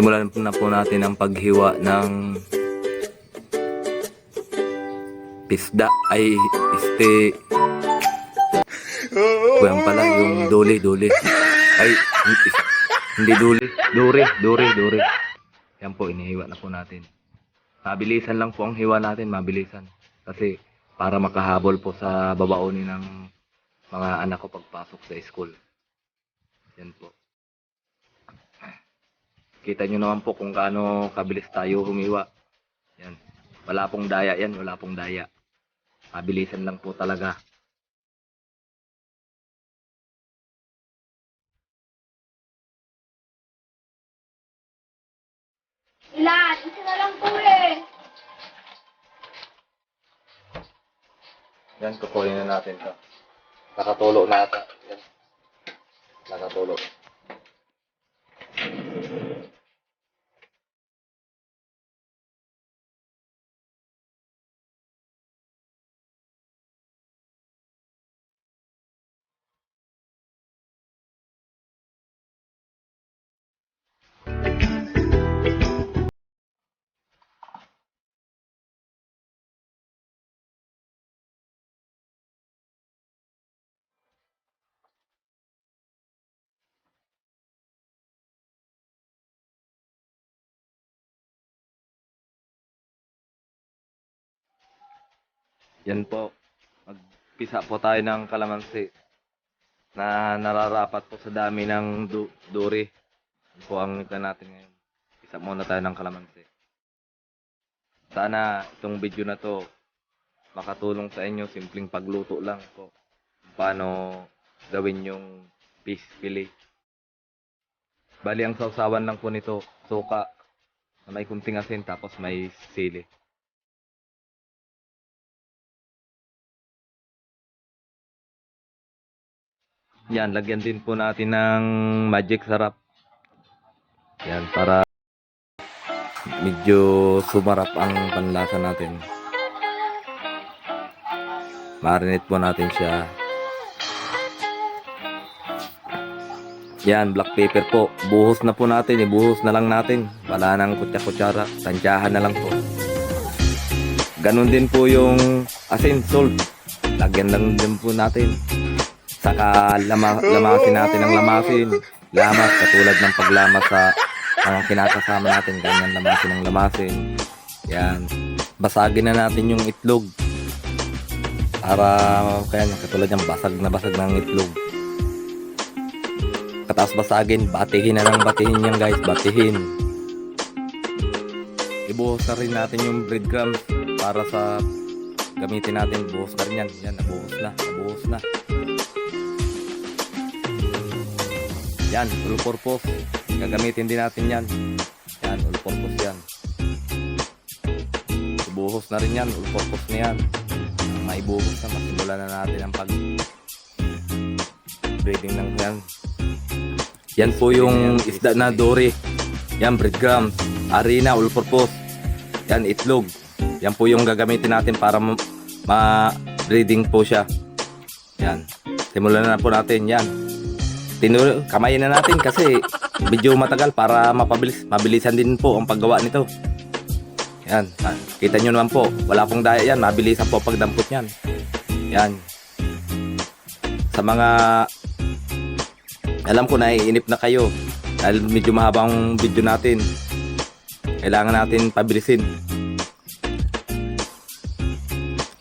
simulan na po natin ang paghiwa ng pisda ay este Kuyan pala yung duli, duli. Ay, hindi duli. Duri, duri, duri. Yan po, inihiwa na po natin. Mabilisan lang po ang hiwa natin, mabilisan. Kasi para makahabol po sa babaonin ng mga anak ko pagpasok sa school. Yan po. Kita nyo naman po kung gaano kabilis tayo humiwa. Yan. Wala pong daya yan, wala pong daya. Mabilisan lang po talaga. Ilan? Isa na lang po eh. Yan, kukunin na natin to. Nakatulo na ata. Yan. Nakatulo. Yan po. Magpisa po tayo ng kalamansi na nararapat po sa dami ng du- duri. Yan po ang ito natin ngayon. Pisa muna tayo ng kalamansi. Sana itong video na to makatulong sa inyo. Simpleng pagluto lang po. Paano gawin yung fish fillet. Bali, ang sausawan lang po nito, suka, na may kunting asin, tapos may sili. Yan, lagyan din po natin ng magic sarap. Yan, para medyo sumarap ang panlasa natin. Marinate po natin siya. Yan, black pepper po. Buhos na po natin, ibuhos na lang natin. Wala nang kutsa-kutsara, tansyahan na lang po. Ganon din po yung asin, salt. Lagyan lang din po natin. Saka lama, lamasin natin ang lamasin. Lamas, katulad ng paglamas sa mga kinakasama natin. Ganyan lamasin ang lamasin. Yan. Basagin na natin yung itlog. Para, kaya yan, katulad yung basag na basag ng itlog. Katapos basagin, batihin na lang batihin yan guys. Batihin. Ibuhos na rin natin yung breadcrumbs para sa gamitin natin. Buhos na rin yan. Yan, nabuhos na. Nabuhos na. Yan, all purpose. Gagamitin din natin yan. Yan, all purpose yan. Ibuhos na rin yan, all purpose na yan. Maibuhos na, masimulan na natin ang pag breeding ng yan. Yan po yung isda na dory. Yan, breadcrumbs. Harina, all purpose. Yan, itlog. Yan po yung gagamitin natin para ma- ma-breeding po siya. Yan. Simulan na po natin. Yan. Tinuro, kamayin na natin kasi medyo matagal para mapabilis, mabilisan din po ang paggawa nito. Yan, ah, kita nyo naman po, wala pong daya yan, mabilisan po pagdampot yan. Yan. Sa mga, alam ko naiinip na kayo, dahil medyo mahabang video natin, kailangan natin pabilisin.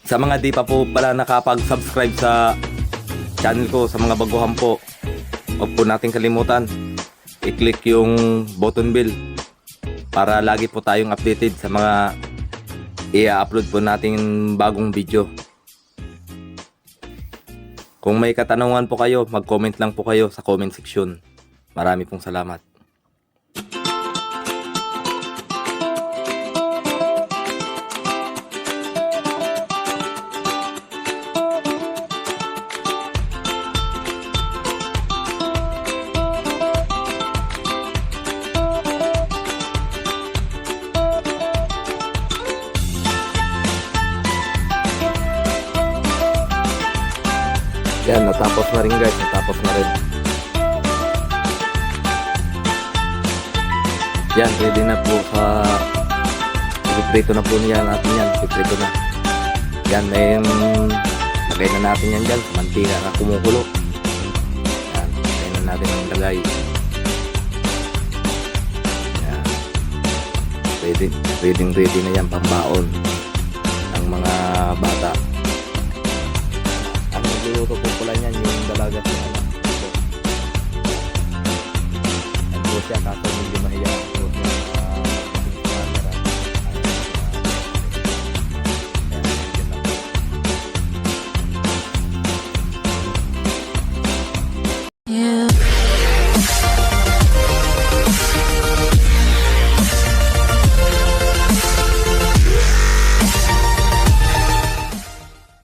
Sa mga di pa po pala nakapag-subscribe sa channel ko, sa mga baguhan po, Huwag po natin kalimutan i-click yung button bell para lagi po tayong updated sa mga i-upload po nating bagong video. Kung may katanungan po kayo, mag-comment lang po kayo sa comment section. Marami pong salamat. Yan, natapos na rin guys. Natapos na rin. Yan, ready na po sa Piprito na po niya natin yan. Piprito na. Yan, may lagay na natin yan dyan. Mantika na kumukulo. Yan, lagay na natin ang lagay. Yan. Ready, ready, ready na yan pambaon ng mga bata. Ang nagluluto po pala niyan yung dalagat niya. Yan po siya, kaso hindi mahiya.